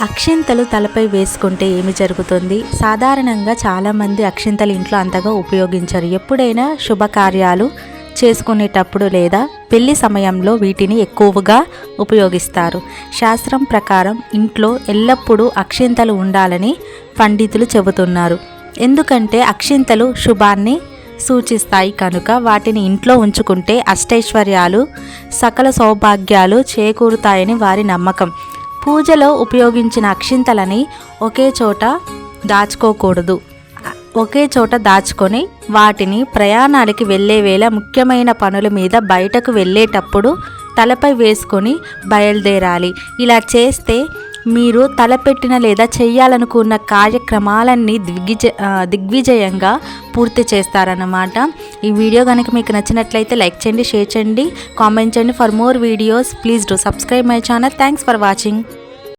అక్షింతలు తలపై వేసుకుంటే ఏమి జరుగుతుంది? సాధారణంగా చాలామంది అక్షింతలు ఇంట్లో అంతగా ఉపయోగించరు. ఎప్పుడైనా శుభకార్యాలు చేసుకునేటప్పుడు లేదా పెళ్ళి సమయంలో వీటిని ఎక్కువగా ఉపయోగిస్తారు. శాస్త్రం ప్రకారం ఇంట్లో ఎల్లప్పుడూ అక్షింతలు ఉండాలని పండితులు చెబుతున్నారు. ఎందుకంటే అక్షింతలు శుభాన్ని సూచిస్తాయి కనుక వాటిని ఇంట్లో ఉంచుకుంటే అష్టైశ్వర్యాలు సకల సౌభాగ్యాలు చేకూరుతాయని వారి నమ్మకం. పూజలో ఉపయోగించిన అక్షింతలని ఒకే చోట దాచుకోకూడదు. ఒకే చోట దాచుకొని వాటిని ప్రయాణాలకి వెళ్ళే వేళ ముఖ్యమైన పనుల మీద బయటకు వెళ్ళేటప్పుడు తలపై వేసుకొని బయలుదేరాలి. ఇలా చేస్తే మీరు తలపెట్టిన లేదా చేయాలనుకున్న కార్యక్రమాలన్నీ దిగ్విజ దిగ్విజయంగా పూర్తి చేస్తారన్నమాట. ఈ వీడియో కనుక మీకు నచ్చినట్లయితే లైక్ చేయండి షేర్ చేయండి కామెంట్ చేయండి. For more videos please do subscribe my channel. Thanks for watching.